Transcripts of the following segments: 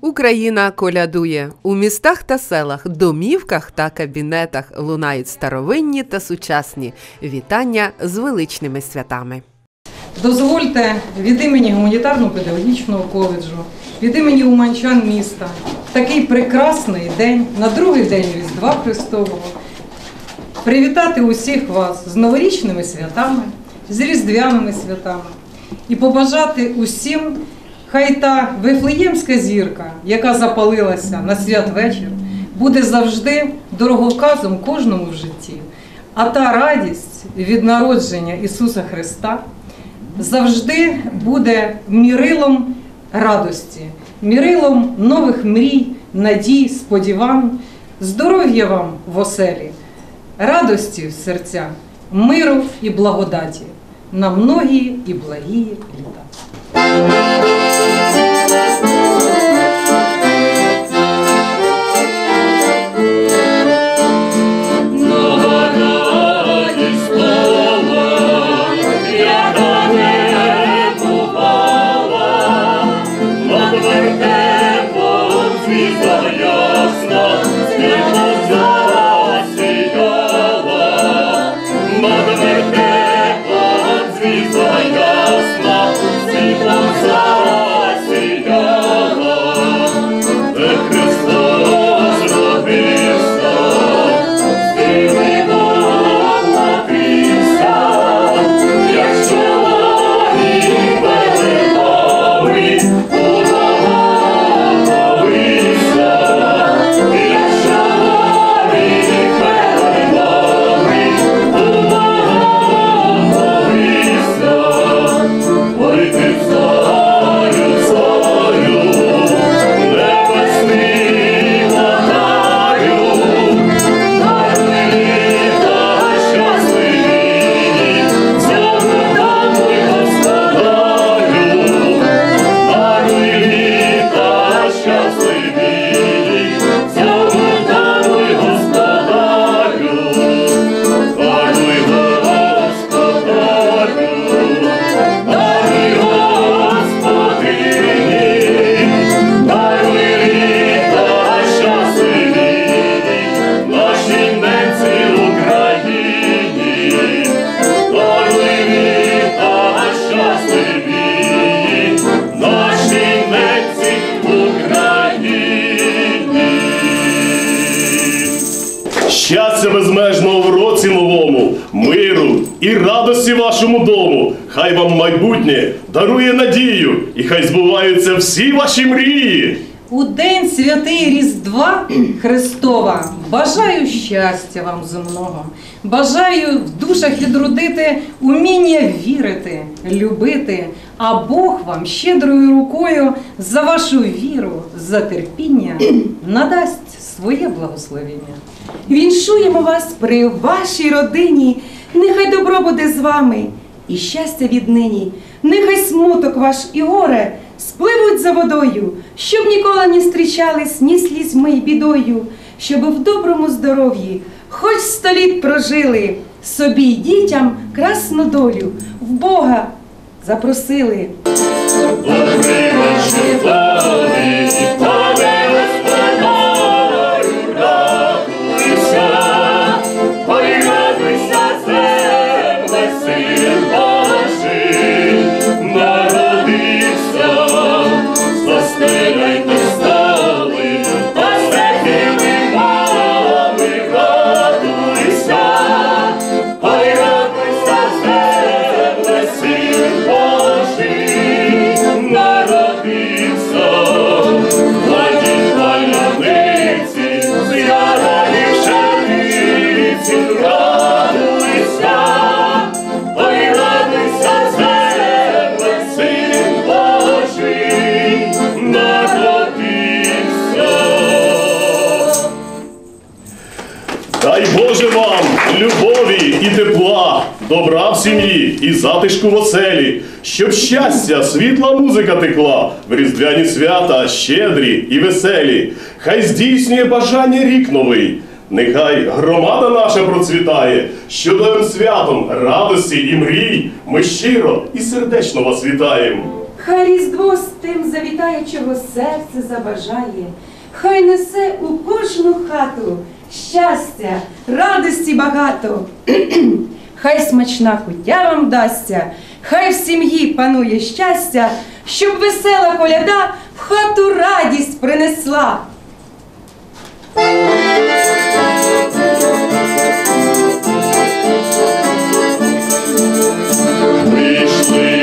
Україна колядує у містах та селах, домівках та кабінетах лунають старовинні та сучасні вітання з величними святами. Дозвольте від імені гуманітарно-педагогічного коледжу, від імені уманчан міста в такий прекрасний день, на другий день Різдва Христового, привітати усіх вас з новорічними святами, з різдвяними святами і побажати усім, хай та вифлеємська зірка, яка запалилася на святвечір, буде завжди дороговказом кожному в житті. А та радість від народження Ісуса Христа завжди буде мірилом радості, мірилом нових мрій, надій, сподівань, здоров'я вам в оселі, радості в серцях, миру і благодаті на многії і благії літа. І радості вашому дому. Хай вам майбутнє дарує надію, і хай збуваються всі ваші мрії. У день святий Різдва Христова бажаю щастя вам земного, бажаю в душах відродити уміння вірити, любити, а Бог вам щедрою рукою за вашу віру, за терпіння надасть своє благословення. Віншуємо вас при вашій родині. Нехай добро буде з вами і щастя віднині. Нехай смуток ваш і горе спливуть за водою, щоб ніколи не зустрічались ні слізьми й бідою, щоб в доброму здоров'ї хоч сто літ прожили, собі й дітям красну долю в Бога запросили. Добра в сім'ї і затишку в оселі, щоб щастя, світла музика текла в різдвяні свята, щедрі і веселі. Хай здійснює бажання рік новий. Нехай громада наша процвітає, щодовим святом радості і мрій. Ми щиро і сердечно вас вітаємо. Хай різдво з тим завітає, чого серце забажає, хай несе у кожну хату щастя, радості багато. Хай смачна куття вам дасться, хай в сім'ї панує щастя, щоб весела коляда в хату радість принесла. Прийшли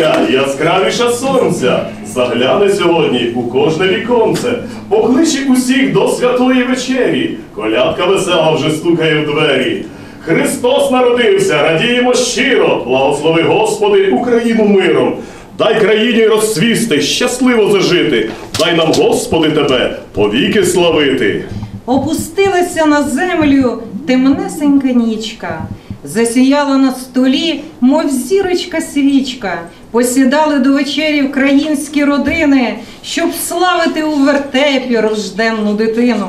Вифлеємська, яскравіша сонця, загляне сьогодні у кожне віконце, покличе усіх до святої вечері, колядка весела вже стукає в двері. Христос народився, радіємо щиро, благослови Господи Україну миром. Дай країні розцвісти, щасливо зажити, дай нам, Господи, Тебе повіки славити. Опустилася на землю темнесенька нічка, засіяла на столі, мов зірочка свічка. Посідали до вечері українські родини, щоб славити у вертепі рожденну дитину.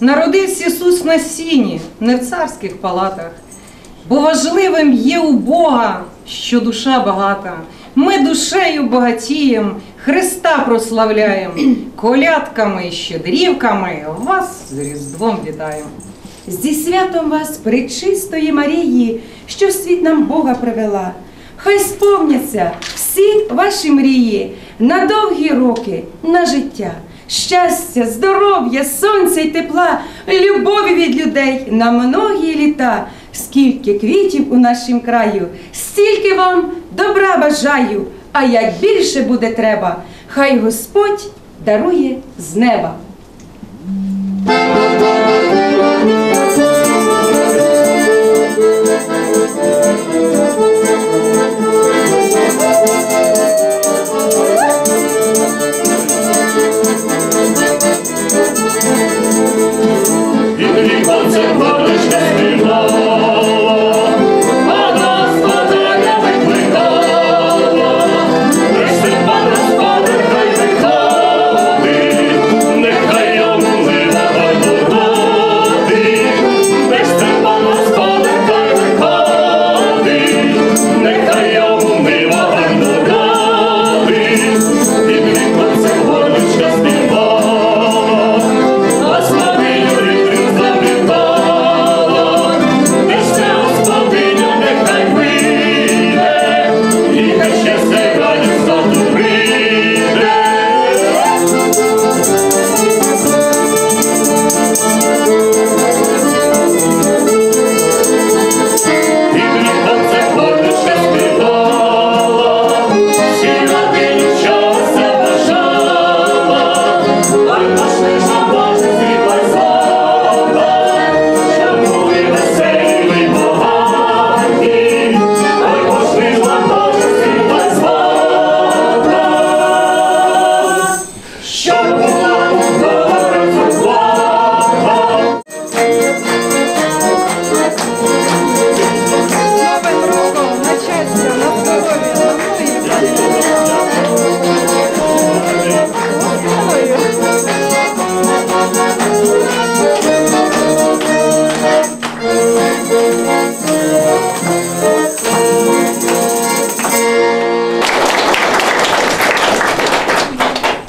Народився Ісус на сіні, не в царських палатах. Бо важливим є у Бога, що душа багата. Ми душею багатієм, Христа прославляємо, колядками щедрівками вас з Різдвом вітаємо. Зі святом вас, пречистої Марії, що в світ нам Бога привела. Хай сповняться всі ваші мрії на довгі роки, на життя, щастя, здоров'я, сонця й тепла, любові від людей на многі літа. Скільки квітів у нашім краю, стільки вам добра бажаю, а як більше буде треба, хай Господь дарує з неба.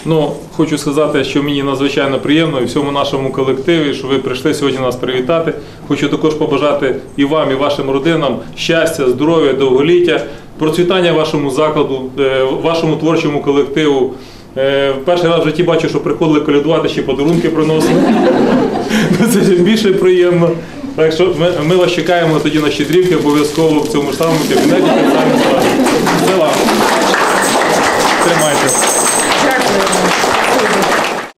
Ну, хочу сказати, що мені надзвичайно приємно і всьому нашому колективі, що ви прийшли сьогодні нас привітати. Хочу також побажати і вам, і вашим родинам щастя, здоров'я, довголіття, процвітання вашому закладу, е, вашому творчому колективу. Е, Перший раз в житті бачу, що приходили колядувати, ще подарунки приносили. Ну, Це більше приємно. Так що ми, вас чекаємо тоді на щедрівки обов'язково в цьому ж самому кабінеті. самим столом. Все